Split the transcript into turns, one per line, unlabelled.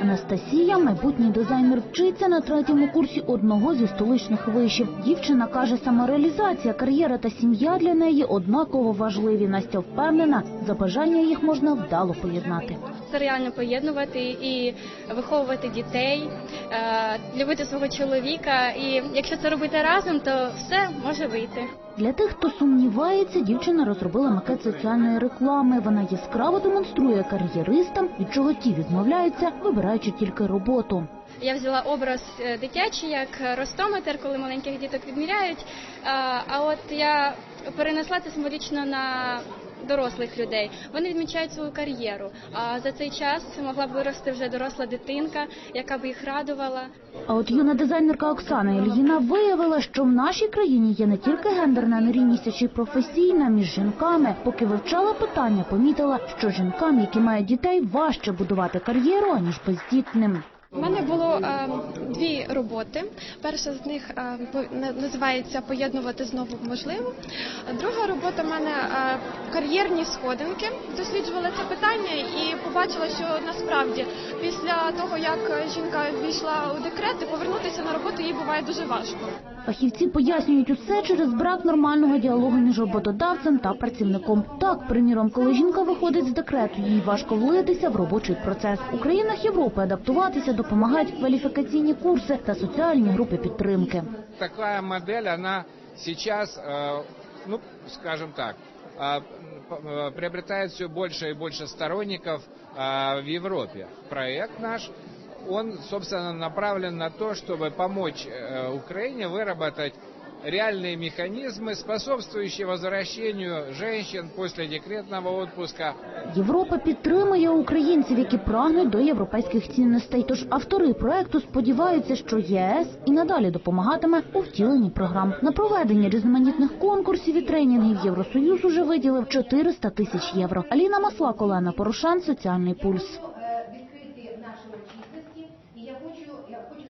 Анастасія, майбутній дизайнер, вчиться на третьому курсі одного зі столичних вишів. Дівчина каже, самореалізація, кар'єра та сім'я для неї однаково важливі. Настя впевнена, за бажання їх можна вдало поєднати.
Це реально поєднувати і виховувати дітей, е, любити свого чоловіка. І якщо це робити разом, то все може вийти.
Для тих, хто сумнівається, дівчина розробила макет соціальної реклами. Вона яскраво демонструє кар'єристам, від чого ті відмовляються, вибираючи тільки роботу.
Я взяла образ е, дитячий, як ростометр, коли маленьких діток відміряють. Е, А от я перенесла це символічно на дорослих людей. Вони відмічають свою кар'єру. А за цей час могла б вирости вже доросла дитинка, яка б їх радувала.
А от юна дизайнерка Оксана Ільїна виявила, що в нашій країні є не тільки гендерна нерівність, а й професійна між жінками. Поки вивчала питання, помітила, що жінкам, які мають дітей, важче будувати кар'єру аніж бездітним.
У мене було е, дві роботи. Перша з них е, називається Поєднувати знову можливо. Друга робота в мене е, кар'єрні сходинки. Досліджувала це питання побачила, що насправді після того, як жінка ввійшла у декрет, і повернутися на роботу їй буває дуже важко.
Фахівці пояснюють усе через брак нормального діалогу між роботодавцем та працівником. Так, приміром, коли жінка виходить з декрету, їй важко влитися в робочий процес. У країнах Європи адаптуватися допомагають кваліфікаційні курси та соціальні групи підтримки.
такая модель, она сейчас, э, ну, скажем так, э, п- э, Приобретает все больше и больше сторонников э, в Европе. Проект наш, он, собственно, направлен на то, чтобы помочь э, Украине выработать реальные механизмы, способствующие возвращению женщин после декретного отпуска
Європа підтримує українців, які прагнуть до європейських цінностей. Тож автори проекту сподіваються, що єС і надалі допомагатиме у втіленні програм. На проведення різноманітних конкурсів і тренінгів Євросоюз уже виділив 400 тисяч євро. Аліна Маслак, Олена Порошан, Соціальний пульс.